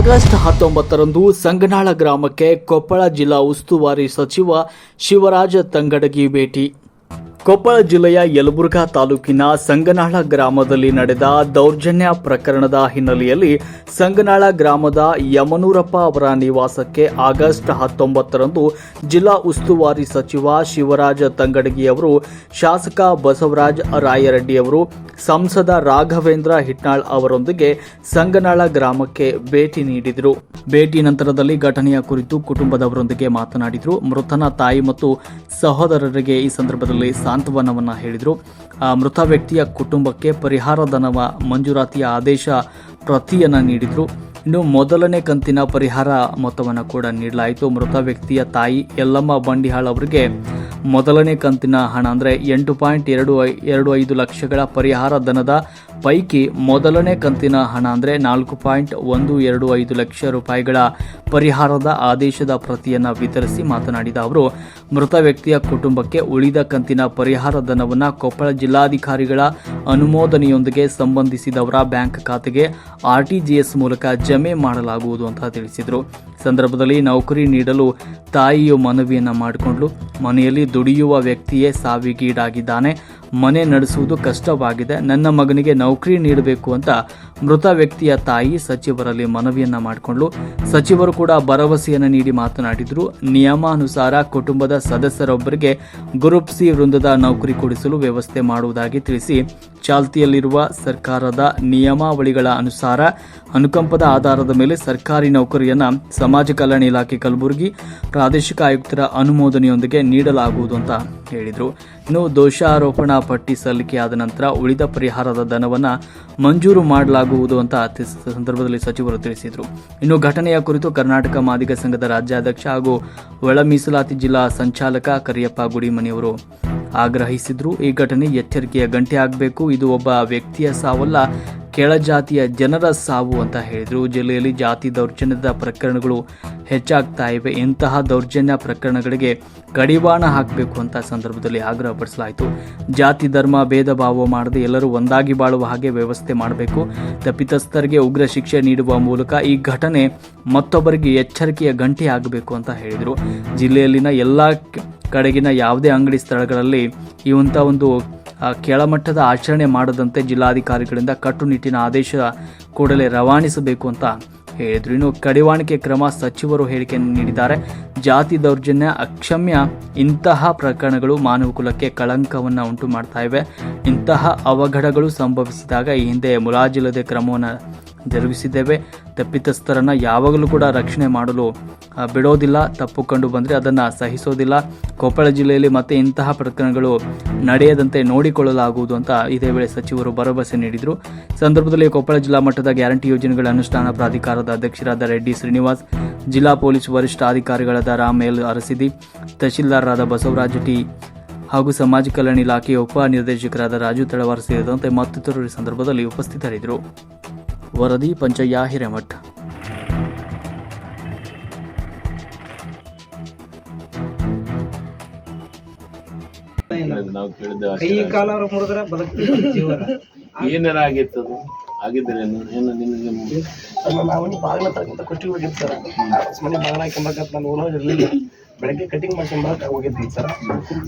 August ಹತ್ತೊಂಬತ್ತರಂದು ಸಂಗನಾಳ ಗ್ರಾಮಕ್ಕೆ ಕೊಪ್ಪಳ ಜಿಲ್ಲಾ ಉಸ್ತುವಾರಿ ಸಚಿವ ಶಿವರಾಜ ತಂಗಡಗಿ ಭೇಟಿ. ಕೊಪ್ಪಳ ಜಿಲ್ಲೆಯ ಯಲಬುರ್ಗಾ ತಾಲೂಕಿನ ಸಂಗನಾಳ ಗ್ರಾಮದಲ್ಲಿ ನಡೆದ ದೌರ್ಜನ್ಯ ಪ್ರಕರಣದ ಹಿನ್ನೆಲೆಯಲ್ಲಿ ಸಂಗನಾಳ ಗ್ರಾಮದ ಯಮನೂರಪ್ಪ ಅವರ ನಿವಾಸಕ್ಕೆ ಆಗಸ್ಟ್ ಹತ್ತೊಂಬತ್ತರಂದು ಜಿಲ್ಲಾ ಉಸ್ತುವಾರಿ ಸಚಿವ ಶಿವರಾಜ ತಂಗಡಗಿ ಅವರು ಶಾಸಕ ಬಸವರಾಜ ರಾಯರೆಡ್ಡಿಯವರು, ಸಂಸದ ರಾಘವೇಂದ್ರ ಹಿಟ್ನಾಳ್ ಅವರೊಂದಿಗೆ ಸಂಗನಾಳ ಗ್ರಾಮಕ್ಕೆ ಭೇಟಿ ನೀಡಿದರು. ಭೇಟಿ ನಂತರದಲ್ಲಿ ಘಟನೆಯ ಕುರಿತು ಕುಟುಂಬದವರೊಂದಿಗೆ ಮಾತನಾಡಿದರು. ಮೃತನ ತಾಯಿ ಮತ್ತು ಸಹೋದರರಿಗೆ ಈ ಸಂದರ್ಭದಲ್ಲಿ ಸಾಂತ್ವನವನ್ನ ಹೇಳಿದರು. ಮೃತ ವ್ಯಕ್ತಿಯ ಕುಟುಂಬಕ್ಕೆ ಪರಿಹಾರ ಧನವ ಮಂಜೂರಾತಿಯ ಆದೇಶ ಪ್ರತಿಯನ್ನು ನೀಡಿದರು. ಇನ್ನು ಮೊದಲನೇ ಕಂತಿನ ಪರಿಹಾರ ಮೊತ್ತವನ್ನು ಕೂಡ ನೀಡಲಾಯಿತು. ಮೃತ ವ್ಯಕ್ತಿಯ ತಾಯಿ ಯಲ್ಲಮ್ಮ ಬಂಡಿಹಾಳ್ ಅವರಿಗೆ ಮೊದಲನೇ ಕಂತಿನ ಹಣ ಅಂದರೆ ಎಂಟು ಪಾಯಿಂಟ್ ಎರಡು ಎರಡು ಐದು ಲಕ್ಷಗಳ ಪರಿಹಾರ ಧನದ ಪೈಕಿ ಮೊದಲನೇ ಕಂತಿನ ಹಣ ಅಂದರೆ ನಾಲ್ಕು ಪಾಯಿಂಟ್ ಒಂದು ಎರಡು ಐದು ಲಕ್ಷ ರೂಪಾಯಿಗಳ ಪರಿಹಾರದ ಆದೇಶದ ಪ್ರತಿಯನ್ನು ವಿತರಿಸಿ ಮಾತನಾಡಿದ ಅವರು, ಮೃತ ವ್ಯಕ್ತಿಯ ಕುಟುಂಬಕ್ಕೆ ಉಳಿದ ಕಂತಿನ ಪರಿಹಾರ ಧನವನ್ನು ಕೊಪ್ಪಳ ಜಿಲ್ಲಾಧಿಕಾರಿಗಳ ಅನುಮೋದನೆಯೊಂದಿಗೆ ಸಂಬಂಧಿಸಿದವರ ಬ್ಯಾಂಕ್ ಖಾತೆಗೆ ಆರ್ಟಿಜಿಎಸ್ ಮೂಲಕ ಜಮೆ ಮಾಡಲಾಗುವುದು ಅಂತ ತಿಳಿಸಿದರು. ಸಂದರ್ಭದಲ್ಲಿ ನೌಕರಿ ನೀಡಲು ತಾಯಿಯು ಮನವಿಯನ್ನು ಮಾಡಿಕೊಂಡು ಮನೆಯಲ್ಲಿ ದುಡಿಯುವ ವ್ಯಕ್ತಿಯೇ ಸಾವಿಗೀಡಾಗಿದ್ದಾನೆ. ಮನೆ ನಡೆಸುವುದು ಕಷ್ಟವಾಗಿದೆ. ನನ್ನ ಮಗನಿಗೆ ನೌಕರಿ ನೀಡಬೇಕು ಅಂತ ಮೃತ ವ್ಯಕ್ತಿಯ ತಾಯಿ ಸಚಿವರಲ್ಲಿ ಮನವಿಯನ್ನ ಮಾಡಿಕೊಂಡು ಸಚಿವರು ಕೂಡ ಭರವಸೆಯನ್ನು ನೀಡಿ ಮಾತನಾಡಿದ್ರು. ನಿಯಮಾನುಸಾರ ಕುಟುಂಬದ ಸದಸ್ಯರೊಬ್ಬರಿಗೆ ಗ್ರೂಪ್ ಸಿ ವೃಂದದ ನೌಕರಿ ಕೊಡಿಸಲು ವ್ಯವಸ್ಥೆ ಮಾಡುವುದಾಗಿ ತಿಳಿಸಿ ಚಾಲ್ತಿಯಲ್ಲಿರುವ ಸರ್ಕಾರದ ನಿಯಮಾವಳಿಗಳ ಅನುಸಾರ ಅನುಕಂಪದ ಆಧಾರದ ಮೇಲೆ ಸರ್ಕಾರಿ ನೌಕರಿಯನ್ನ ಸಮಾಜ ಕಲ್ಯಾಣ ಇಲಾಖೆ ಕಲಬುರಗಿ ಪ್ರಾದೇಶಿಕ ಆಯುಕ್ತರ ಅನುಮೋದನೆಯೊಂದಿಗೆ ನೀಡಲಾಗುವುದು ಅಂತ ಹೇಳಿದರು. ಇನ್ನು ದೋಷಾರೋಪಣಾ ಪಟ್ಟಿ ಸಲ್ಲಿಕೆಯಾದ ನಂತರ ಉಳಿದ ಪರಿಹಾರದ ಧನವನ್ನ ಮಂಜೂರು ಮಾಡಲಾಗುವುದು ಅಂತ ಸಂದರ್ಭದಲ್ಲಿ ಸಚಿವರು ತಿಳಿಸಿದರು. ಇನ್ನು ಘಟನೆಯ ಕುರಿತು ಕರ್ನಾಟಕ ಮಾದಿಗ ಸಂಘದ ರಾಜ್ಯಾಧ್ಯಕ್ಷ ಹಾಗೂ ಒಳ ಮೀಸಲಾತಿ ಜಿಲ್ಲಾ ಸಂಚಾಲಕ ಕರಿಯಪ್ಪ ಗುಡಿಮನಿಯವರು ಆಗ್ರಹಿಸಿದ್ರು. ಈ ಘಟನೆ ಎಚ್ಚರಿಕೆಯ ಗಂಟೆ ಆಗಬೇಕು. ಇದು ಒಬ್ಬ ವ್ಯಕ್ತಿಯ ಸಾವಲ್ಲ. ಕೆಳಜಾತಿಯ ಜನರ ಸಾವು ಅಂತ ಹೇಳಿದರು. ಜಿಲ್ಲೆಯಲ್ಲಿ ಜಾತಿ ದೌರ್ಜನ್ಯದ ಪ್ರಕರಣಗಳು ಹೆಚ್ಚಾಗ್ತಾ ಇವೆ. ಇಂತಹ ದೌರ್ಜನ್ಯ ಪ್ರಕರಣಗಳಿಗೆ ಕಡಿವಾಣ ಹಾಕಬೇಕು ಅಂತ ಸಂದರ್ಭದಲ್ಲಿ ಆಗ್ರಹಪಡಿಸಲಾಯಿತು ಜಾತಿ, ಧರ್ಮ, ಭೇದ ಭಾವ ಮಾಡದೆ ಎಲ್ಲರೂ ಒಂದಾಗಿ ಬಾಳುವ ಹಾಗೆ ವ್ಯವಸ್ಥೆ ಮಾಡಬೇಕು. ತಪ್ಪಿತಸ್ಥರಿಗೆ ಉಗ್ರ ಶಿಕ್ಷೆ ನೀಡುವ ಮೂಲಕ ಈ ಘಟನೆ ಮತ್ತೊಬ್ಬರಿಗೆ ಎಚ್ಚರಿಕೆಯ ಗಂಟೆ ಆಗಬೇಕು ಅಂತ ಹೇಳಿದರು. ಜಿಲ್ಲೆಯಲ್ಲಿನ ಎಲ್ಲ ಕಡೆಗಿನ ಯಾವುದೇ ಅಂಗಡಿ ಸ್ಥಳಗಳಲ್ಲಿ ಇವಂಥ ಒಂದು ಕೆಳಮಟ್ಟದ ಆಚರಣೆ ಮಾಡದಂತೆ ಜಿಲ್ಲಾಧಿಕಾರಿಗಳಿಂದ ಕಟ್ಟುನಿಟ್ಟಿನ ಆದೇಶ ಕೂಡಲೇ ರವಾನಿಸಬೇಕು ಅಂತ ಹೇಳಿದ್ರು. ಇನ್ನು ಕಡಿವಾಣಿಕೆ ಕ್ರಮ ಸಚಿವರು ಹೇಳಿಕೆಯನ್ನು ನೀಡಿದ್ದಾರೆ. ಜಾತಿ ದೌರ್ಜನ್ಯ, ಅಕ್ಷಮ್ಯ ಇಂತಹ ಪ್ರಕರಣಗಳು ಮಾನವ ಕುಲಕ್ಕೆ ಕಳಂಕವನ್ನು ಉಂಟು ಮಾಡ್ತಾ ಇವೆ. ಇಂತಹ ಅವಘಡಗಳು ಸಂಭವಿಸಿದಾಗ ಈ ಹಿಂದೆ ಮುಲಾಜಿಲ್ಲದೆ ಕ್ರಮವನ್ನು ಜರುಗಿಸಿದ್ದೇವೆ. ತಪ್ಪಿತಸ್ಥರನ್ನ ಯಾವಾಗಲೂ ಕೂಡ ರಕ್ಷಣೆ ಮಾಡಲು ಬಿಡೋದಿಲ್ಲ, ತಪ್ಪು ಕಂಡು ಬಂದರೆ ಅದನ್ನು ಸಹಿಸೋದಿಲ್ಲ. ಕೊಪ್ಪಳ ಜಿಲ್ಲೆಯಲ್ಲಿ ಮತ್ತೆ ಇಂತಹ ಪ್ರಕರಣಗಳು ನಡೆಯದಂತೆ ನೋಡಿಕೊಳ್ಳಲಾಗುವುದು ಅಂತ ಇದೇ ವೇಳೆ ಸಚಿವರು ಭರವಸೆ ನೀಡಿದರು. ಸಂದರ್ಭದಲ್ಲಿ ಕೊಪ್ಪಳ ಜಿಲ್ಲಾ ಮಟ್ಟದ ಗ್ಯಾರಂಟಿ ಯೋಜನೆಗಳ ಅನುಷ್ಠಾನ ಪ್ರಾಧಿಕಾರದ ಅಧ್ಯಕ್ಷರಾದ ರೆಡ್ಡಿ ಶ್ರೀನಿವಾಸ್, ಜಿಲ್ಲಾ ಪೊಲೀಸ್ ವರಿಷ್ಠಾಧಿಕಾರಿಗಳಾದ ರಾಮ್ ಎಲ್ ಅರಸಿದಿ, ತಹಶೀಲ್ದಾರರಾದ ಬಸವರಾಜ ಟಿ ಹಾಗೂ ಸಮಾಜ ಕಲ್ಯಾಣ ಇಲಾಖೆಯ ಉಪ ನಿರ್ದೇಶಕರಾದ ರಾಜು ತಳವಾರ್ ಸೇರಿದಂತೆ ಮತ್ತಿತರರು ಸಂದರ್ಭದಲ್ಲಿ ಉಪಸ್ಥಿತರಿದ್ದರು. ವರದಿ ಪಂಚಯ್ಯ ಹಿರೇಮಠ್. ನಾವು ಕೈ ಕಾಲ ಮುರಿದ್ರ ಬದುಕ್ತಿದ್ರು ಜೀವನ. ಏನಾರ ಆಗಿತ್ತು ಅದು ಆಗಿದ್ರೇನು ಏನು ನಿಮಗೆ ಮಾವನಿ ಬಾಗಿಲ ತರಕ್ಕಿಂತ ಕೊಟ್ಟಿ ಹೋಗಿತ್ತು ಸರ್. ಮನೆ ಬಾಗಿಲ ಹಾಕೊಂಬಕತ್ ನಾನು ಇರಲಿಲ್ಲ ಬೆಳಗ್ಗೆ ಕಟಿಂಗ್ ಮಾಡ್ಕೊಂಬರಕ್ಕೆ ಹೋಗಿದ್ದೀನಿ ಸರ್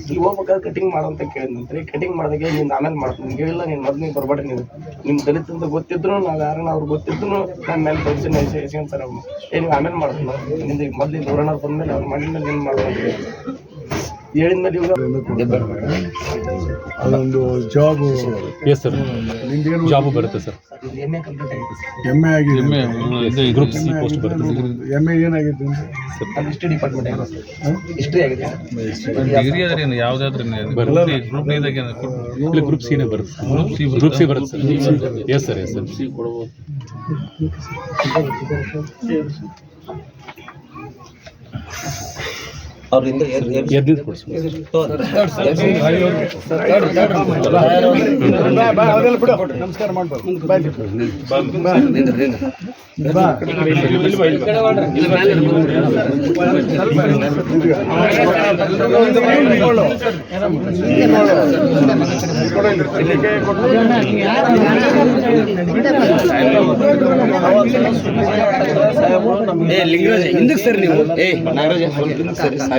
ಇಲ್ಲಿ ಹೋಗ್ಬೇಕಾದ್ರೆ ಕಟಿಂಗ್ ಮಾಡು ಅಂತ ಕೇಳಿದ್ನಂತ್ರಿ ಕಟಿಂಗ್ ಮಾಡಿದಾಗ ನೀನು ಆಮೇಲೆ ಮಾಡ್ತೀನಿ. ನೀವು ಹೇಳಿಲ್ಲ, ನೀನು ನೀವು ಬರಬೇಡಿ ನೀವು. ನಿಮ್ಮ ದಲಿತ ಅಂತ ಗೊತ್ತಿದ್ರು ನಾವು ಯಾರನ್ನ ಅವ್ರು ಗೊತ್ತಿದ್ರು ನನ್ನ ಮೇಲೆ ತೋರಿಸಿ ಎಸ್ಕೊಂತಾರೆ ಅವ್ರು. ಏ ಆಮೇಲೆ ಮಾಡ್ತೀನಿ ನಿಮ್ದು ಮೊದ್ಲು ಮೊದಲು ದೂರಣ್ಣ ಬಂದ್ಮೇಲೆ ಅವ್ರು ಮನೆ ಮೇಲೆ ನೀನು ಮಾಡ್ಬೇಕು ಹೇಳಿದ್ಮೇಲೆ ಅದೊಂದು ಜಾಬ್. ಎಸ್ ಸರ್ ಜಾಬ್ ಬರುತ್ತೆ ಸರ್ ಎಂ ಎ ಕಂಪ್ಲೀಟ್ ಆಗಿದೆ ಸರ್ ಎಂ ಎ ಆಗಿದೆ. M A group C post ಬರುತ್ತೆ ಎಂ ಎ ಏನಾಗಿದೆ ಸರ್ ಅದು ಹಿಸ್ಟ್ರಿ ಡಿಪಾರ್ಟ್ಮೆಂಟ್ ಆಗಿದೆ ಸರ್ ಹಿಸ್ಟ್ರಿ ಆಗಿದೆ ಡಿಗ್ರಿ ಆದ್ರೆ ಏನು ಯಾವುದಾದ್ರೂ ಗ್ರೂಪ್ ಇದಾಗ ಇಲ್ಲ ಗ್ರೂಪ್ ಸಿನೇ ಬರುತ್ತೆ ಗ್ರೂಪ್ ಸಿ ಗ್ರೂಪ್ ಸಿ ಬರುತ್ತೆ sir yes sir yes sir C ಕೊಡ್ಬೋದು. ಅವ್ರಿಂದ ಎದ್ದಿದ್ದು ಕೊಡಿಸಿ ನಮಸ್ಕಾರ ಮಾಡ್ಬಾರ್ದು ಬಾಯ್ ಹಿಂದಕ್ಕೆ ಸರ್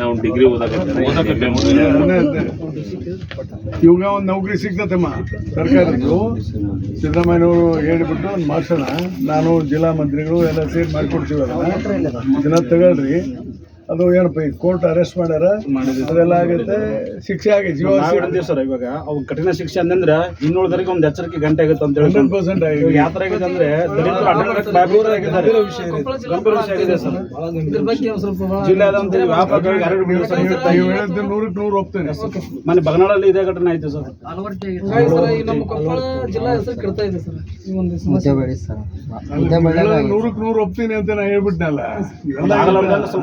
ನಾವು ಡಿಗ್ರಿ ಇವಾಗ ಒಂದು ನೌಕರಿ ಸಿಗ್ತತಮ್ಮ ಸರ್ಕಾರದ್ದು. ಸಿದ್ದರಾಮಯ್ಯನವರು ಹೇಳಿಬಿಟ್ಟು ಒಂದು ಮಾಡ್ಸೋಣ. ನಾನು ಜಿಲ್ಲಾ ಮಂತ್ರಿಗಳು ಎಲ್ಲ ಸೇರಿ ಮಾಡಿಕೊಡ್ತೀವಲ್ಲ. ಜನ ತಗೊಳ್ರಿ. ಅದು ಏನಪ್ಪ ಈ ಕೋರ್ಟ್ ಅರೆಸ್ಟ್ ಮಾಡ್ಯಾರ? ಅದೆಲ್ಲ ಆಗುತ್ತೆ. ಶಿಕ್ಷೆ ಆಗಿ ಜೀವ ಸರ್ ಇವಾಗ. ಅವು ಕಠಿಣ ಶಿಕ್ಷೆ ಅಂದ್ರೆ ಇನ್ನುಳಿದರಿಗೆ ಒಂದು ಎಚ್ಚರಿಕೆ ಗಂಟೆ ಆಗುತ್ತೆ ಅಂತ ಹೇಳಿ ಹಂಡ್ರೆಡ್ ಪರ್ಸೆಂಟ್ ಆಗಿದೆ. ಯಾವ ತರ ಆಗಿದೆ ಅಂದ್ರೆ ದಲಿತರು. ಗಂಭೀರ ವಿಷಯ ಆಗಿದೆ ಸರ್. ಜಿಲ್ಲೆಯಾದಂತ ವ್ಯಾಪಾರಿಗಳಿಗೆ ಅರಳು ಬೀಳೋ ಸರ್ ನೀವು ಹೇಳಿದ್ದು ನೂರಕ್ಕೆ ನೂರು ಹೋಗ್ತೇನೆ. ಮೊನ್ನೆ ಬಗನಾಳಲ್ಲಿ ಇದೇ ಘಟನೆ ಆಯ್ತು ಸರ್. ನಮ್ಮ ಕೊಪ್ಪಳ ಜಿಲ್ಲಾ ಹೆಸರು ಕೆಡ್ತಾ ಇದೆ ಸರ್. ಈ ಒಂದು ನೂರಕ್ಕೆ ನೂರು ಒಪ್ತೀನಿ ಅಂತ ನಾ ಹೇಳ್ಬಿಟ್ನಲ್ಲ.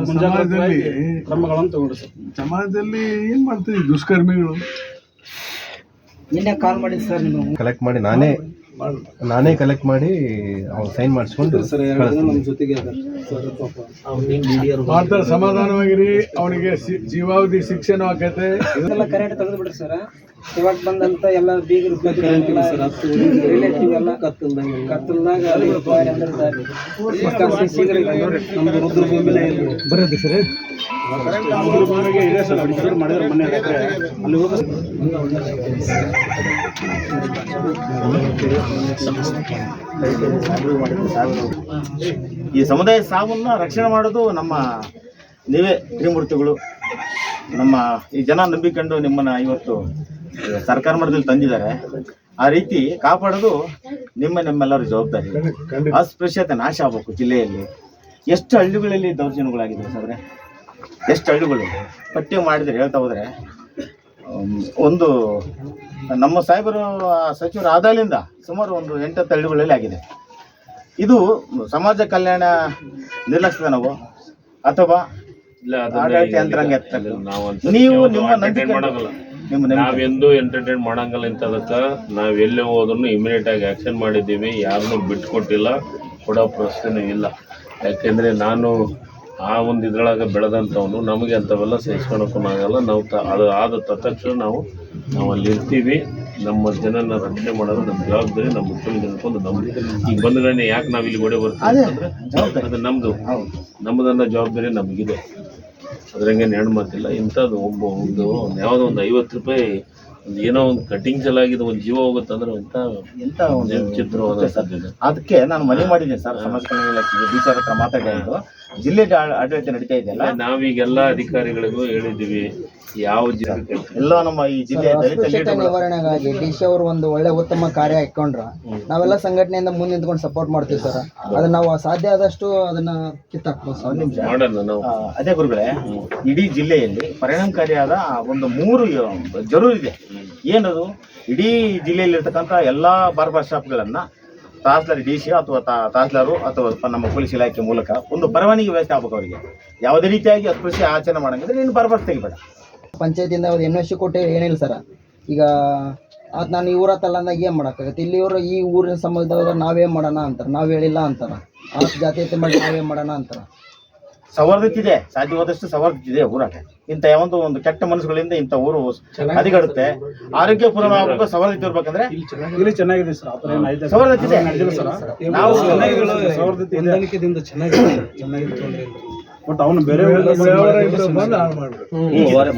ಮುಂಜಾಗ್ರತೆ ಸಮಾಜದಲ್ಲಿ ಕ್ರಮಗಳನ್ನು ತಗೊಂಡ್ರು ಸರ್ ಸಮಾಜದಲ್ಲಿ ಏನ್ ಮಾಡ್ತೀವಿ ದುಷ್ಕರ್ಮಿಗಳು? ನಿನ್ನೆ ಕಾಲ್ ಮಾಡಿ ಸರ್ ನೀವು. ಕಲೆಕ್ಟ್ ಮಾಡಿ ನಾನೇ ನಾನೇ ಕಲೆಕ್ಟ್ ಮಾಡಿ ಅವ್ರು ಸೈನ್ ಮಾಡಿಸ್ಕೊಂಡು ನಮ್ಮ ಜೊತೆಗೆ ಮಾಡ್ತಾರೆ ಸಮಾಧಾನವಾಗಿರಿ ಅವನಿಗೆ ಜೀವಾವಧಿ ಶಿಕ್ಷೆನೂ ಆಕೈತೆ ಇದೆಲ್ಲ ಕರೆಕ್ಟ್ ತೆಗೆದು ಬಿಡ್ರಿ ಸರ್ ಇವಾಗ ಬಂದಂತ ಎಲ್ಲ ಬೀಗರು ರಿಲೇಟಿವ್ ಎಲ್ಲ ಕತ್ತಲ್ದಾಗ ನಮ್ದು ರುದ್ರಭೂಮಿನೇ ಬರೋದು ಸರ್. ರುದ್ರಭೂಮಿಗೆ ಇದೆ ಸರ್ ಅಡಿಕೆ ಮಾಡಿದ್ರೆ ಮೊನ್ನೆ ರಾತ್ರಿ. ಅಲ್ಲಿ ಹೋಗಿ ಈ ಸಮುದಾಯ ಸಾವನ್ನ ರಕ್ಷಣೆ ಮಾಡೋದು ನಮ್ಮ ನೀವೇ ತ್ರಿಮೂರ್ತಿಗಳು. ನಮ್ಮ ಈ ಜನ ನಂಬಿಕೊಂಡು ನಿಮ್ಮನ್ನ ಇವತ್ತು ಸರ್ಕಾರ ಮಟ್ಟದಲ್ಲಿ ತಂದಿದ್ದಾರೆ. ಆ ರೀತಿ ಕಾಪಾಡೋದು ನಿಮ್ಮ ನಿಮ್ಮೆಲ್ಲರ ಜವಾಬ್ದಾರಿ. ಅಸ್ಪೃಶ್ಯತೆ ನಾಶ ಆಗಬೇಕು ಜಿಲ್ಲೆಯಲ್ಲಿ. ಎಷ್ಟು ಹಳ್ಳಿಗಳಲ್ಲಿ ದೌರ್ಜನ್ಯಗಳಾಗಿದೆ ಸಾದ್ರೆ ಎಷ್ಟು ಹಳ್ಳಿಗಳು? ಪಟ್ಟಿ ಮಾಡಿದ್ರೆ ಹೇಳ್ತಾ ಹೋದ್ರೆ ಒಂದು ನಮ್ಮ ಸಾಹೇಬರು ಸಚಿವರು ಆದಾಗಲಿಂದ ಸುಮಾರು ಒಂದು ಎಂಟತ್ತು ಹಳ್ಳಿಗಳಲ್ಲಿ ಆಗಿದೆ. ಇದು ಸಮಾಜ ಕಲ್ಯಾಣ ನಿರ್ಲಕ್ಷ್ಯದ ನಾವು ಅಥವಾ ಆಡಳಿತ ಯಂತ್ರಾಂಗ ನೀವು ನಿಮ್ಮ ನಂಬಿಕೆ ನಾವೆಂದೂ ಎಂಟರ್ಟೈನ್ ಮಾಡಂಗಿಲ್ಲ ಇಂಥದಕ್ಕೆ. ನಾವು ಎಲ್ಲೇ ಹೋದ್ರು ಇಮಿಡಿಯೇಟ್ ಆಗಿ ಆಕ್ಷನ್ ಮಾಡಿದ್ದೀವಿ. ಯಾರನ್ನೂ ಬಿಟ್ಕೊಟ್ಟಿಲ್ಲ. ಕೊಡೋ ಪ್ರಶ್ನೆ ಇಲ್ಲ. ಯಾಕೆಂದರೆ ನಾನು ಆ ಒಂದು ಇದ್ರೊಳಗೆ ಬೆಳೆದಂಥವನು. ನಮಗೆ ಅಂಥವೆಲ್ಲ ಸಹಿಸ್ಕೊಳಕ್ಕೂ ಆಗಲ್ಲ. ನಾವು ತ ಅದು ಆದ ತಕ್ಷಣ ನಾವು ನಾವು ಅಲ್ಲಿ ಇರ್ತೀವಿ. ನಮ್ಮ ಜನನ ರಕ್ಷಣೆ ಮಾಡೋದು ನಮ್ಮ ಜವಾಬ್ದಾರಿ ನಮ್ಮ ಮುಖ್ಯಮಂತ್ರಿ ಅನ್ಕೊಂಡು ನಮ್ಮ ಈಗ ಬಂದ್ರೆ ಯಾಕೆ ನಾವು ಇಲ್ಲಿ ಗೋಡೆ ಬರ್ತೀವಿ ಅಂತಂದ್ರೆ ಅದು ನಮ್ಮದು ನಮ್ಮದನ್ನ ಜವಾಬ್ದಾರಿ ನಮಗಿದೆ. ಅದ್ರಂಗೆ ಹೆಣ್ಣು ಮಾತಿಲ್ಲ ಇಂಥದ್ದು ಒಬ್ಬ ಒಂದು ಯಾವುದೋ ಒಂದು ಐವತ್ತು ರೂಪಾಯಿ ಒಂದು ಏನೋ ಒಂದು ಕಟಿಂಗ್ ಸಲಾಗಿದೆ ಒಂದು ಜೀವ ಹೋಗುತ್ತಂದ್ರೆ ಎಂಥ ಎಂತ ಒಂದು ಚಿತ್ರವಾದ ಸಾಧ್ಯತೆ ಅದಕ್ಕೆ ನಾನು ಮನೆ ಮಾಡಿದ್ದೀನಿ ಸರ್ ಸಮಾಜ ಕಲ್ಯಾಣ ಇಲಾಖೆಗೆ ಡಿ ಸರ್ ಹತ್ರ ಮಾತಾಡಿದ್ದು ಜಿಲ್ಲೆ ಆಡಳಿತ ನಡೀತಾ ಇದೆಯಲ್ಲ? ನಾವೀಗೆಲ್ಲ ಅಧಿಕಾರಿಗಳಿಗೂ ಹೇಳಿದ್ದೀವಿ. ಯಾವ ಜಿಲ್ಲೆ ಎಲ್ಲ ನಮ್ಮ ಈ ಜಿಲ್ಲೆಯ ದಲಿತ ದುಶ್ಚಟ ಲೀಡರ್ಗಳು ನಿವಾರಣೆಗಾಗಿ ಡಿ ಸಿ ಅವರು ಒಂದು ಒಳ್ಳೆ ಉತ್ತಮ ಕಾರ್ಯ ಇಟ್ಕೊಂಡ್ರ ನಾವೆಲ್ಲ ಸಂಘಟನೆಯಿಂದ ಮುಂದೆ ನಿಂತ್ಕೊಂಡು ಸಪೋರ್ಟ್ ಮಾಡ್ತೀವಿ ಸರ್ ಅದನ್ನ ನಾವು ಸಾಧ್ಯ ಆದಷ್ಟು ಅದನ್ನ ಕಿತ್ತಾಕ್ಬೋದು ಸರ್ ಮಾಡೋಣ ನಾವು ಆ, ಅದೇ ಗುರುಗಳೇ ಇಡೀ ಜಿಲ್ಲೆಯಲ್ಲಿ ಪರಿಣಾಮಕಾರಿಯಾದ ಒಂದು ಮೂರು ಜರೂರು ಇದೆ. ಏನದು? ಇಡೀ ಜಿಲ್ಲೆಯಲ್ಲಿರ್ತಕ್ಕಂಥ ಎಲ್ಲ ಬಾರ್ಬರ್ ಶಾಪ್ಗಳನ್ನ ತಹಸೀಲ್ದಾರ್ ಡಿ ಸಿ ಅಥವಾ ತಾ- ತಹಸೀಲ್ದಾರು ಅಥವಾ ಪ- ನಮ್ಮ ಪೊಲೀಸ್ ಇಲಾಖೆ ಮೂಲಕ ಒಂದು ಪರವಾನಗಿ ವ್ಯವಸ್ಥೆ ಆಗ್ಬೇಕು ಅವರಿಗೆ. ಯಾವುದೇ ರೀತಿಯಾಗಿ ಕೃಷಿ ಆಚರಣೆ ಮಾಡಂಗಿದ್ರೆ ನೀನು ಬಾರ್ಬರ್ಸ್ ತೆಗಿಬೇಡ. ಪಂಚಾಯತಿಯಿಂದ ಅವ್ರು ಎನ್ ಸಿ ಕೊಟ್ಟು ಏನಿಲ್ಲ ಸರ. ಈಗ ಅದು ನಾನು ಈ ಊರ ಅಂದಾಗ ಏನು ಮಾಡೋಕ್ಕಾಗತ್ತೆ? ಇಲ್ಲಿ ಇವರು ಈ ಊರಿನ ಸಂಬಂಧದಾಗ ನಾವೇನು ಮಾಡೋಣ ಅಂತಾರೆ? ನಾವು ಹೇಳಿಲ್ಲ ಅಂತಾರೆ. ಆ ಜಾತಿ ಮಾಡಿ ನಾವೇನು ಮಾಡೋಣ ಅಂತಾರೆ? ಸವರ್ದಿತ್ತಿದೆ ಸಾಧ್ಯವಾದಷ್ಟು ಸವರ್ದಿತ್ತಿದೆ ಊರಾಗ. ಇಂಥ ಯಾವೊಂದು ಒಂದು ಕೆಟ್ಟ ಮನಸ್ಸುಗಳಿಂದ ಇಂಥ ಊರು ಹದಿಗಡುತ್ತೆ. ಆರೋಗ್ಯಪೂರ್ಣ ಆಗ್ಬೇಕು ಸವರ್ದಿತ್ತು ಇರ್ಬೇಕಂದ್ರೆ ಇಲ್ಲಿ ಚೆನ್ನಾಗಿದೆ. ಸರ್ ಸವರ್ದಿತ್ತಿದೆ ನಾವು ಹೊಂದಾಣಿಕೆದಿಂದ ಚೆನ್ನಾಗಿದೆ ಚೆನ್ನಾಗಿದೆ ತೊಂದರೆ ಇಲ್ಲ. ಬಟ್ ಅವನು ಬೇರೆ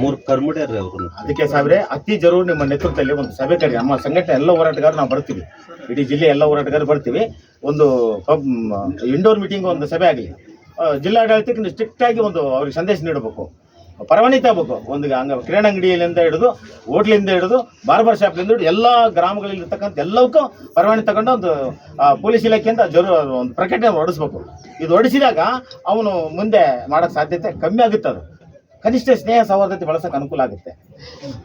ಮೂರು ಕರ್ಮಡ್ಯಾರ್ರಿ ಅವ್ರು ಅದಕ್ಕೆ ಸಾವಿರ ಅತಿ ಜರೂರು ನಿಮ್ಮ ನೇತೃತ್ವದಲ್ಲಿ ಒಂದು ಸಭೆ ಕಡೆ ನಮ್ಮ ಸಂಘಟನೆ ಎಲ್ಲ ಹೋರಾಟಗಾರರು ನಾವು ಬರ್ತೀವಿ. ಇಡೀ ಜಿಲ್ಲೆ ಎಲ್ಲ ಹೋರಾಟಗಾರರು ಬರ್ತೀವಿ. ಒಂದು ಇಂಡೋರ್ ಮೀಟಿಂಗ್ ಒಂದು ಸಭೆ ಆಗಲಿ. ಜಿಲ್ಲಾಡಳಿತಕ್ಕೆ ಸ್ಟ್ರಿಕ್ಟ್ ಆಗಿ ಒಂದು ಅವ್ರಿಗೆ ಸಂದೇಶ ನೀಡಬೇಕು. ಪರವಾನಗಿ ತಗೋಬೇಕು. ಒಂದು ಹಂಗ ಕಿರಾಣಿ ಅಂಗಡಿಯಿಂದ ಹಿಡಿದು, ಹೋಟ್ಲಿಂದ ಹಿಡಿದು, ಬಾರ್ಬರ್ ಶಾಪ್ಲಿಂದ ಹಿಡಿದು ಎಲ್ಲ ಗ್ರಾಮಗಳಲ್ಲಿ ಇರ್ತಕ್ಕಂಥ ಎಲ್ಲವಕ್ಕೂ ಪರವಾನಿ ತಗೊಂಡು ಒಂದು ಪೊಲೀಸ್ ಇಲಾಖೆಯಿಂದ ಜರು ಒಂದು ಪ್ರಕಟಣೆ ಹೊಡಿಸ್ಬೇಕು ಇದು ಹೊಡಿಸಿದಾಗ ಅವನು ಮುಂದೆ ಮಾಡೋಕ್ಕೆ ಸಾಧ್ಯತೆ ಕಮ್ಮಿ ಆಗುತ್ತೆ ಅದು. ಕನಿಷ್ಠ ಸ್ನೇಹ ಸೌಹಾರ್ದತೆ ಬಳಸಕ್ಕೆ ಅನುಕೂಲ ಆಗುತ್ತೆ.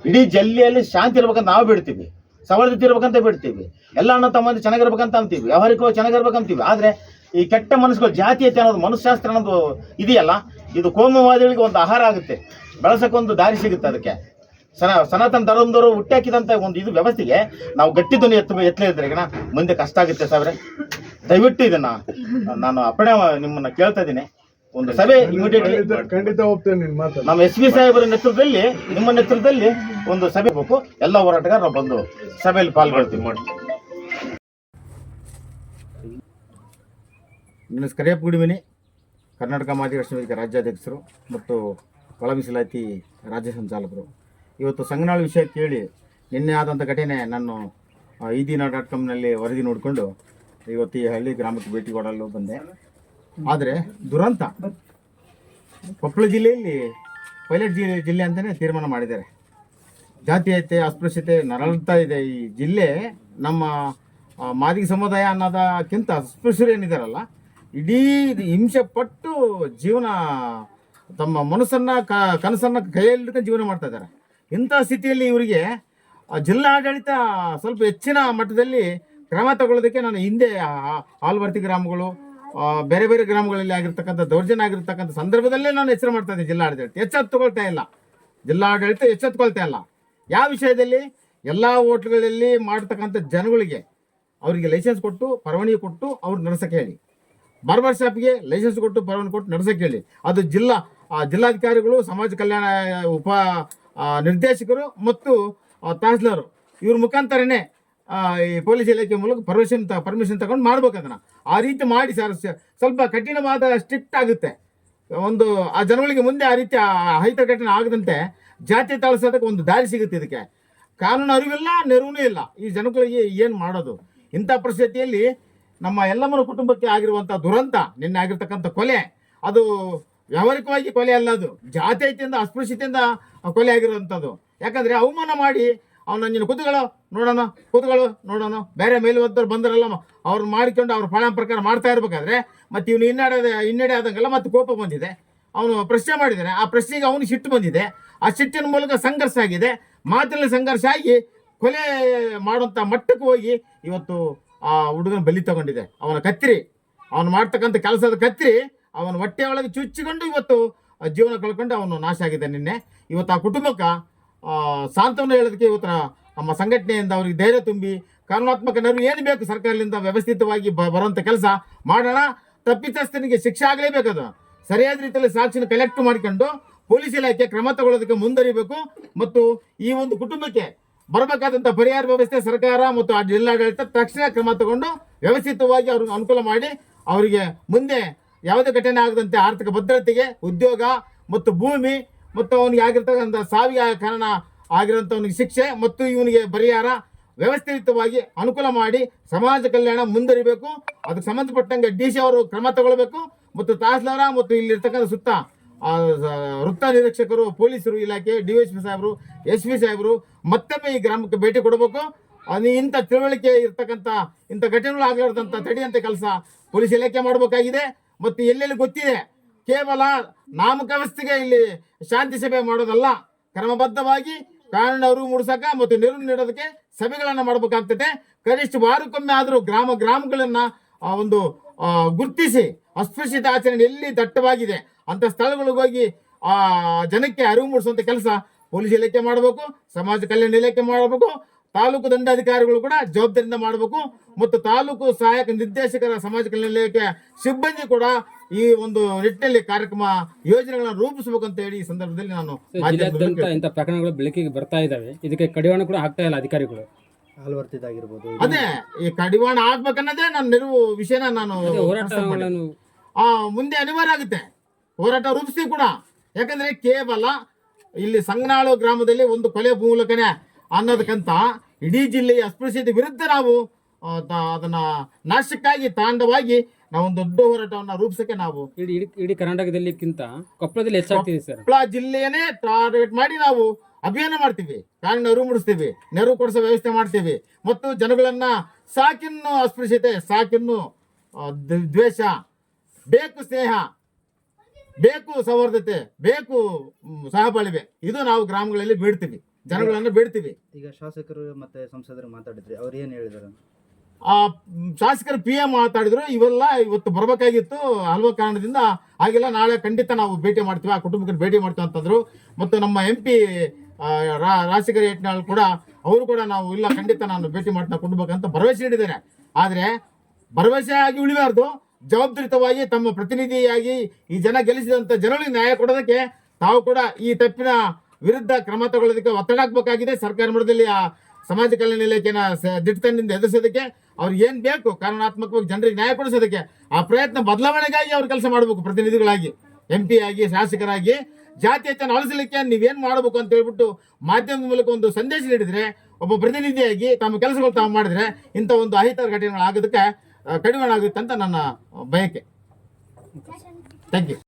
ಇಡೀ ಜಲ್ಲಿಯಲ್ಲಿ ಶಾಂತಿ ಇರ್ಬೇಕಂತ ನಾವು ಬಿಡ್ತೀವಿ. ಸೌಹಾರ್ದತೆ ಇರ್ಬೇಕಂತ ಬಿಡ್ತೀವಿ. ಎಲ್ಲ ಅಣ್ಣ ತಮ್ಮಂದಿ ಚೆನ್ನಾಗಿರ್ಬೇಕಂತ ಅಂತೀವಿ. ವ್ಯವಹಾರಿಕವಾಗಿ ಚೆನ್ನಾಗಿರ್ಬೇಕಂತೀವಿ. ಆದರೆ ಈ ಕೆಟ್ಟ ಮನಸ್ಸುಗಳು ಜಾತೀಯತೆ ಅನ್ನೋದು ಮನುಷ್ಯಶಾಸ್ತ್ರ ಅನ್ನೋದು ಇದೆಯಲ್ಲ ಇದು ಕೋಮವಾದಿಗಳಿಗೆ ಒಂದು ಆಹಾರ ಆಗುತ್ತೆ. ಬೆಳೆಸಕ್ಕೊಂದು ದಾರಿ ಸಿಗುತ್ತೆ ಅದಕ್ಕೆ. ಸನ ಸನಾತನ ಧರ್ಮದವರು ಹುಟ್ಟಾಕಿದಂಥ ಒಂದು ಇದು ವ್ಯವಸ್ಥೆಗೆ ನಾವು ಗಟ್ಟಿ ಧ್ವನಿ ಎತ್ತ ಎತ್ತಲಿದ್ರೆ ಮುಂದೆ ಕಷ್ಟ ಆಗುತ್ತೆ ಸಾವಿರ. ದಯವಿಟ್ಟು ಇದನ್ನ ನಾನು ಅಪ್ಪಣೆ ನಿಮ್ಮನ್ನು ಕೇಳ್ತಾ ಇದ್ದೀನಿ. ಒಂದು ಸಭೆ ಇಮಿಡಿಯೇಟ್ಲಿ ಖಂಡಿತ ಖಂಡಿತ ಹೋಗ್ತೇನೆ ನಮ್ಮ ಎಸ್ ಬಿ ಸಾಹೇಬರ ನೇತೃತ್ವದಲ್ಲಿ ನಿಮ್ಮ ನೇತೃತ್ವದಲ್ಲಿ ಒಂದು ಸಭೆ ಬೇಕು ಎಲ್ಲ ಹೋರಾಟಗಾರರು ಬಂದು ಸಭೆಯಲ್ಲಿ ಪಾಲ್ಗೊಳ್ತೀವಿ. ಮಾಡಿ. ನನ್ನ ಕರಿಯಪ್ಪ ಗುಡಿಮಿನಿ. ಕರ್ನಾಟಕ ಮಾಜಿ ವೇದಿಕೆ ರಾಜ್ಯಾಧ್ಯಕ್ಷರು ಮತ್ತು ಒಳ ಮೀಸಲಾತಿ ರಾಜ್ಯ ಸಂಚಾಲಕರು. ಇವತ್ತು ಸಂಗನಾಳ ವಿಷಯ ಕೇಳಿ ನಿನ್ನೆ ಆದಂಥ ಘಟನೆ ನಾನು ಈ ದಿನ ಡಾಟ್ ಕಾಮ್ನಲ್ಲಿ ವರದಿ ನೋಡಿಕೊಂಡು ಇವತ್ತು ಈ ಹಳ್ಳಿ ಗ್ರಾಮಕ್ಕೆ ಭೇಟಿ ಕೊಡಲು ಬಂದೆ. ಆದರೆ ದುರಂತ. ಕೊಪ್ಪಳ ಜಿಲ್ಲೆಯಲ್ಲಿ ಪೈಲಟ್ ಜಿಲ್ಲೆ ಜಿಲ್ಲೆ ಅಂತಲೇ ತೀರ್ಮಾನ ಮಾಡಿದ್ದಾರೆ. ಜಾತೀಯತೆ, ಅಸ್ಪೃಶ್ಯತೆ ನರಳುತ್ತಾ ಇದೆ. ಈ ಜಿಲ್ಲೆ ನಮ್ಮ ಮಾದಿಗ ಸಮುದಾಯ ಅನ್ನೋದಕ್ಕಿಂತ ಅಸ್ಪೃಶ್ಯರು ಏನಿದಾರಲ್ಲ ಇಡೀ ಹಿಂಸೆ ಪಟ್ಟು ಜೀವನ ತಮ್ಮ ಮನಸ್ಸನ್ನು ಕ, ಕನಸನ್ನ ಕೈಯಲ್ಲಿ ಜೀವನ ಮಾಡ್ತಾ ಇದ್ದಾರೆ. ಇಂಥ ಸ್ಥಿತಿಯಲ್ಲಿ ಇವರಿಗೆ ಜಿಲ್ಲಾಡಳಿತ ಸ್ವಲ್ಪ ಹೆಚ್ಚಿನ ಮಟ್ಟದಲ್ಲಿ ಕ್ರಮ ತಗೊಳ್ಳೋದಕ್ಕೆ ನಾನು ಹಿಂದೆ ಆಲ್ವರ್ತಿ ಗ್ರಾಮಗಳು ಬೇರೆ ಬೇರೆ ಗ್ರಾಮಗಳಲ್ಲಿ ಆಗಿರ್ತಕ್ಕಂಥ ದೌರ್ಜನ್ಯ ಆಗಿರ್ತಕ್ಕಂಥ ಸಂದರ್ಭದಲ್ಲೇ ನಾನು ಎಚ್ಚರ ಮಾಡ್ತಾ ಜಿಲ್ಲಾ ಜಿಲ್ಲಾಡಳಿತ. ಎಚ್ಚೆತ್ತು ತಗೊಳ್ತಾ ಇಲ್ಲ. ಜಿಲ್ಲಾಡಳಿತ ಎಚ್ಚೆತ್ಕೊಳ್ತಾ ಇಲ್ಲ. ಯಾವ ವಿಷಯದಲ್ಲಿ? ಎಲ್ಲ ಹೋಟ್ಲ್ಗಳಲ್ಲಿ ಮಾಡ್ತಕ್ಕಂಥ ಜನಗಳಿಗೆ ಅವರಿಗೆ ಲೈಸೆನ್ಸ್ ಕೊಟ್ಟು, ಪರವಾನಗಿ ಕೊಟ್ಟು ಅವ್ರು ನಡೆಸಕ್ಕೆ ಹೇಳಿ. ಬಾರ್ಬರ್ ಶಾಪ್ಗೆ ಲೈಸೆನ್ಸ್ ಕೊಟ್ಟು ಪರವಾನಗಿ ಕೊಟ್ಟು ನಡೆಸಕ್ಕೆ ಹೇಳಿ. ಅದು ಜಿಲ್ಲಾ ಆ, ಜಿಲ್ಲಾಧಿಕಾರಿಗಳು ಸಮಾಜ ಕಲ್ಯಾಣ ಉಪ ನಿರ್ದೇಶಕರು ಮತ್ತು ತಹಸೀಲ್ದಾರು. ಇವ್ರ ಮುಖಾಂತರನೇ ಈ ಪೊಲೀಸ್ ಇಲಾಖೆ ಮೂಲಕ ಪರ್ಮಿಷನ್ ತ ಪರ್ಮಿಷನ್ ತಗೊಂಡು ಮಾಡ್ಬೇಕು ಅದನ್ನು ಆ ರೀತಿ ಮಾಡಿ ಸರ್ ಸ್ವಲ್ಪ ಕಠಿಣವಾದ ಸ್ಟ್ರಿಕ್ಟ್ ಆಗುತ್ತೆ. ಒಂದು ಆ ಜನಗಳಿಗೆ ಮುಂದೆ ಆ ರೀತಿ ಅಹಿತ ಘಟನೆ ಆಗದಂತೆ ಜಾತಿ ತಾಳಿಸೋದಕ್ಕೆ ಒಂದು ದಾರಿ ಸಿಗುತ್ತೆ ಇದಕ್ಕೆ. ಕಾನೂನು ಅರಿವಿಲ್ಲ ನೆರವೂ ಇಲ್ಲ. ಈ ಜನಗಳಿಗೆ ಏನು ಮಾಡೋದು? ಇಂಥ ಪರಿಸ್ಥಿತಿಯಲ್ಲಿ ನಮ್ಮ ಎಲ್ಲಮ್ಮನ ಕುಟುಂಬಕ್ಕೆ ಆಗಿರುವಂಥ ದುರಂತ, ನಿನ್ನೆ ಆಗಿರ್ತಕ್ಕಂಥ ಕೊಲೆ, ಅದು ವ್ಯವಹಾರಿಕವಾಗಿ ಕೊಲೆ ಅಲ್ಲ ಅದು. ಜಾತಿಯತೆಯಿಂದ ಅಸ್ಪೃಶ್ಯತೆಯಿಂದ ಕೊಲೆ ಆಗಿರುವಂಥದ್ದು. ಯಾಕಂದ್ರೆ ಅವಮಾನ ಮಾಡಿ ಅವನ ನೀನು ಕೂತುಗಳು ನೋಡೋಣ ಕೂತುಗಳು ನೋಡೋಣ. ಬೇರೆ ಮೇಲ್ವದ್ದವ್ರು ಬಂದರಲ್ಲ ಅವ್ರು ಮಾಡಿಕೊಂಡು ಅವ್ರ ಪ್ರಾಣ ಪ್ರಕಾರ ಮಾಡ್ತಾ ಇರ್ಬೇಕಾದ್ರೆ, ಮತ್ತೆ ಇವನು ಹಿನ್ನಡೆ ಹಿನ್ನಡೆ ಆದಂಗೆಲ್ಲ ಮತ್ತೆ ಕೋಪ ಬಂದಿದೆ. ಅವನು ಪ್ರಶ್ನೆ ಮಾಡಿದ್ದಾನೆ ಆ ಪ್ರಶ್ನೆಗೆ ಅವನು ಸಿಟ್ಟು ಬಂದಿದೆ. ಆ ಸಿಟ್ಟಿನ ಮೂಲಕ ಸಂಘರ್ಷ ಆಗಿದೆ. ಮಾತಿನಲ್ಲಿ ಸಂಘರ್ಷ ಆಗಿ ಕೊಲೆ ಮಾಡುವಂಥ ಮಟ್ಟಕ್ಕೆ ಹೋಗಿ ಇವತ್ತು ಆ ಹುಡುಗನ ಬಲಿ ತಗೊಂಡಿದೆ. ಅವನ ಕತ್ತಿರಿ ಅವನು ಮಾಡ್ತಕ್ಕಂಥ ಕೆಲಸದ ಕತ್ತಿರಿ ಅವನ ಹೊಟ್ಟೆ ಒಳಗೆ ಚುಚ್ಚಿಕೊಂಡು ಇವತ್ತು ಜೀವನ ಕಳ್ಕೊಂಡು ಅವನು ನಾಶ ಆಗಿದೆ ನಿನ್ನೆ. ಇವತ್ತು ಆ ಕುಟುಂಬಕ್ಕೆ ಸಾಂತ್ವನ ಹೇಳೋದಕ್ಕೆ ಇವತ್ತು ನಮ್ಮ ಸಂಘಟನೆಯಿಂದ ಅವರಿಗೆ ಧೈರ್ಯ ತುಂಬಿ, ಕಾನೂನಾತ್ಮಕ ನೆರವು ಏನು ಬೇಕು ಸರ್ಕಾರದಿಂದ ವ್ಯವಸ್ಥಿತವಾಗಿ ಬರುವಂಥ ಕೆಲಸ ಮಾಡೋಣ. ತಪ್ಪಿತಸ್ಥನಿಗೆ ಶಿಕ್ಷೆ ಆಗಲೇಬೇಕದು ಸರಿಯಾದ ರೀತಿಯಲ್ಲಿ ಸಾಕ್ಷಿನ ಕಲೆಕ್ಟ್ ಮಾಡಿಕೊಂಡು, ಪೊಲೀಸ್ ಇಲಾಖೆ ಕ್ರಮ ತಗೊಳ್ಳೋದಕ್ಕೆ ಮುಂದರಿಬೇಕು. ಮತ್ತು ಈ ಒಂದು ಕುಟುಂಬಕ್ಕೆ ಬರಬೇಕಾದಂಥ ಪರಿಹಾರ ವ್ಯವಸ್ಥೆ ಸರ್ಕಾರ ಮತ್ತು ಆ ಜಿಲ್ಲಾಡಳಿತ ತಕ್ಷಣ ಕ್ರಮ ತಗೊಂಡು ವ್ಯವಸ್ಥಿತವಾಗಿ ಅವ್ರಿಗೆ ಅನುಕೂಲ ಮಾಡಿ ಅವರಿಗೆ ಮುಂದೆ ಯಾವುದೇ ಘಟನೆ ಆಗದಂತೆ ಆರ್ಥಿಕ ಭದ್ರತೆಗೆ ಉದ್ಯೋಗ ಮತ್ತು ಭೂಮಿ ಮತ್ತು ಅವನಿಗೆ ಆಗಿರ್ತಕ್ಕಂಥ ಸಾವಿಗೆ ಕಾರಣ ಆಗಿರೋಂಥವನಿಗೆ ಶಿಕ್ಷೆ ಮತ್ತು ಇವನಿಗೆ ಪರಿಹಾರ ವ್ಯವಸ್ಥಿತವಾಗಿ ಅನುಕೂಲ ಮಾಡಿ ಸಮಾಜ ಕಲ್ಯಾಣ ಮುಂದರಿಬೇಕು ಅದಕ್ಕೆ ಸಂಬಂಧಪಟ್ಟಂಗೆ ಡಿ ಸಿ ಅವರು ಕ್ರಮ ತಗೊಳ್ಬೇಕು ಮತ್ತು ತಹಸೀಲ್ದಾರ ಮತ್ತು ಇಲ್ಲಿರ್ತಕ್ಕಂಥ ಸುತ್ತ ವೃತ್ತ ನಿರೀಕ್ಷಕರು ಪೊಲೀಸರು ಇಲಾಖೆ ಡಿ ಎಸ್ ಪಿ ಸಾಹೇಬರು ಎಸ್ ಪಿ ಸಾಹೇಬರು ಮತ್ತೊಮ್ಮೆ ಈ ಗ್ರಾಮಕ್ಕೆ ಭೇಟಿ ಕೊಡಬೇಕು. ಅದು ಇಂಥ ತಿಳುವಳಿಕೆ ಇರ್ತಕ್ಕಂಥ ಇಂಥ ಘಟನೆಗಳು ಆಗಲಾರ್ದಂಥ ತಡೆಯಂಥ ಕೆಲಸ ಪೊಲೀಸ್ ಇಲಾಖೆ ಮಾಡಬೇಕಾಗಿದೆ. ಮತ್ತು ಎಲ್ಲೆಲ್ಲಿ ಗೊತ್ತಿದೆ? ಕೇವಲ ನಾಮಕವಸ್ತಿಗೆ ಇಲ್ಲಿ ಶಾಂತಿ ಸಭೆ ಮಾಡೋದಲ್ಲ. ಕ್ರಮಬದ್ಧವಾಗಿ ಕಾನೂನು ಅರಿವು ಮೂಡಿಸಕ ಮತ್ತು ನೆರವು ನೀಡೋದಕ್ಕೆ ಸಭೆಗಳನ್ನು ಮಾಡಬೇಕಾಗ್ತದೆ. ಕನಿಷ್ಠ ವಾರಕ್ಕೊಮ್ಮೆ ಆದರೂ ಗ್ರಾಮ ಗ್ರಾಮಗಳನ್ನು ಆ, ಒಂದು ಗುರುತಿಸಿ. ಅಸ್ಪೃಶ್ಯತೆ ಆಚರಣೆ ಎಲ್ಲಿ ದಟ್ಟವಾಗಿದೆ? ಅಂತ ಸ್ಥಳಗಳಿಗೆ ಹೋಗಿ, ಆ, ಜನಕ್ಕೆ ಅರಿವು ಮೂಡಿಸುವಂತ ಕೆಲಸ ಪೊಲೀಸ್ ಇಲಾಖೆ ಮಾಡಬೇಕು, ಸಮಾಜ ಕಲ್ಯಾಣ ಇಲಾಖೆ ಮಾಡಬೇಕು, ತಾಲೂಕು ದಂಡಾಧಿಕಾರಿಗಳು ಕೂಡ ಜವಾಬ್ದಾರಿಯಿಂದ ಮಾಡಬೇಕು, ಮತ್ತು ತಾಲೂಕು ಸಹಾಯಕ ನಿರ್ದೇಶಕರ ಸಮಾಜ ಕಲ್ಯಾಣ ಇಲಾಖೆ ಸಿಬ್ಬಂದಿ ಕೂಡ ಈ ಒಂದು ನಿಟ್ಟಿನಲ್ಲಿ ಕಾರ್ಯಕ್ರಮ, ಯೋಜನೆಗಳನ್ನು ರೂಪಿಸಬೇಕು ಅಂತ ಹೇಳಿ ಈ ಸಂದರ್ಭದಲ್ಲಿ ನಾನು ಇಂಥ ಪ್ರಕರಣಗಳು ಬೆಳಕಿಗೆ ಬರ್ತಾ ಇದ್ದಾವೆ. ಇದಕ್ಕೆ ಕಡಿವಾಣ ಕೂಡ ಆಗ್ತಾ ಇಲ್ಲ ಅಧಿಕಾರಿಗಳು. ಅದೇ ಈ ಕಡಿವಾಣ ಆಗ್ಬೇಕನ್ನೋದೇ ನನ್ನ ನಿಲುವು ವಿಷಯನ ನಾನು ಪ್ರಸ್ತಾಪ. ಆ ಮುಂದೆ ಅನಿವಾರ್ಯ ಆಗುತ್ತೆ. ಹೋರಾಟ ರೂಪಿಸಿ ಕೂಡ. ಯಾಕಂದ್ರೆ ಕೇವಲ ಇಲ್ಲಿ ಸಂಗನಾಳು ಗ್ರಾಮದಲ್ಲಿ ಒಂದು ಕೊಲೆ ಮೂಲಕನೇ ಅನ್ನೋದಕ್ಕಂತ ಇಡೀ ಜಿಲ್ಲೆಯ ಅಸ್ಪೃಶ್ಯತೆ ವಿರುದ್ಧ ನಾವು ಆ, ತ- ಅದನ್ನ ನಾಶಕ್ಕಾಗಿ ತಾಂಡವಾಗಿ ನಾವು ಒಂದು ದೊಡ್ಡ ಹೋರಾಟವನ್ನ ರೂಪಿಸಕ್ಕೆ ನಾವು ಇಡೀ ಇಡೀ ಇಡೀ ಕರ್ನಾಟಕದಲ್ಲಿಕ್ಕಿಂತ ಕೊಪ್ಪಳದಲ್ಲಿ ಹೆಚ್ಚಾಗ್ತಿದೆ ಸರ್. ಕೊಪ್ಪಳ ಜಿಲ್ಲೆಯನ್ನೇ ಟಾರ್ಗೆಟ್ ಮಾಡಿ ನಾವು ಅಭಿಯಾನ ಮಾಡ್ತೀವಿ. ಕಾರಣ ಅರಿವು ಮೂಡಿಸ್ತೀವಿ. ನೆರವು ಕೊಡಿಸೋ ವ್ಯವಸ್ಥೆ ಮಾಡ್ತೀವಿ. ಮತ್ತು ಜನಗಳನ್ನ ಸಾಕಿನ್ನು ಅಸ್ಪೃಶ್ಯತೆ ಸಾಕಿನ್ನು ದ್ವೇಷ ಬೇಕು ಸ್ನೇಹ ಬೇಕು ಸೌಹಾರ್ದತೆ ಬೇಕು ಸಹಬಾಳ್ವೆ. ಇದು ನಾವು ಗ್ರಾಮಗಳಲ್ಲಿ ಬೇಡ್ತೀವಿ ಜನಗಳನ್ನು ಬೇಡ್ತೀವಿ ಈಗ ಶಾಸಕರು ಮತ್ತೆ ಸಂಸದರು ಮಾತಾಡಿದ್ರಿ. ಅವ್ರು ಏನು ಹೇಳಿದಾರೆ? ಆ ಶಾಸಕರು ಪಿ ಎಂ ಮಾತಾಡಿದ್ರು. ಇವೆಲ್ಲ ಇವತ್ತು ಬರಬೇಕಾಗಿತ್ತು. ಹಲವು ಕಾರಣದಿಂದ ಆಗಿಲ್ಲ. ನಾಳೆ ಖಂಡಿತ ನಾವು ಭೇಟಿ ಮಾಡ್ತೀವಿ. ಆ ಕುಟುಂಬಕ್ಕೆ ಭೇಟಿ ಮಾಡ್ತೀವಿ ಅಂತಂದ್ರು. ಮತ್ತು ನಮ್ಮ ಎಂ ಪಿ ರಾಜಶೇಖರ ಯತ್ನಾಳ್ ಕೂಡ ಅವರು ಕೂಡ ನಾವು ಇಲ್ಲ, ಖಂಡಿತ ನಾನು ಭೇಟಿ ಮಾಡ್ತಾ ಅಂತ ಭರವಸೆ ನೀಡಿದ್ದಾರೆ. ಆದರೆ ಭರವಸೆ ಆಗಿ ಉಳಿಬಾರ್ದು ಜವಾಬ್ದಾರಿತವಾಗಿ ತಮ್ಮ ಪ್ರತಿನಿಧಿಯಾಗಿ ಈ ಜನ ಗೆಲ್ಲಿಸಿದಂಥ ಜನಗಳಿಗೆ ನ್ಯಾಯ ಕೊಡೋದಕ್ಕೆ ತಾವು ಕೂಡ ಈ ತಪ್ಪಿನ ವಿರುದ್ಧ ಕ್ರಮ ತಗೊಳ್ಳೋದಕ್ಕೆ ಒತ್ತಡ ಹಾಕಬೇಕಾಗಿದೆ. ಸರ್ಕಾರ ಮಟ್ಟದಲ್ಲಿ ಆ ಸಮಾಜ ಕಲ್ಯಾಣ ಇಲಾಖೆನ ದಿಟ್ಟತನದಿಂದ ಎದುರಿಸೋದಕ್ಕೆ ಅವ್ರಿಗೆ ಏನು ಬೇಕು? ಕಾನೂನಾತ್ಮಕವಾಗಿ ಜನರಿಗೆ ನ್ಯಾಯ ಕೊಡಿಸೋದಕ್ಕೆ ಆ ಪ್ರಯತ್ನ ಬದಲಾವಣೆಗಾಗಿ ಅವ್ರು ಕೆಲಸ ಮಾಡಬೇಕು ಪ್ರತಿನಿಧಿಗಳಾಗಿ ಎಂ ಆಗಿ, ಶಾಸಕರಾಗಿ. ಜಾತೀಯತೆಯನ್ನು ಅಳಿಸಲಿಕ್ಕೆ ನೀವೇನು ಮಾಡಬೇಕು ಅಂತ ಹೇಳ್ಬಿಟ್ಟು ಮಾಧ್ಯಮದ ಮೂಲಕ ಒಂದು ಸಂದೇಶ ನೀಡಿದರೆ, ಒಬ್ಬ ಪ್ರತಿನಿಧಿಯಾಗಿ ತಮ್ಮ ಕೆಲಸಗಳು ತಾವು ಮಾಡಿದರೆ ಇಂಥ ಒಂದು ಅಹಿತರ ಘಟನೆಗಳು ಆಗೋದಕ್ಕೆ ಕಡಿಮೆ ಆಗುತ್ತೆ ಅಂತ ನನ್ನ ಬಯಕೆ. Thank you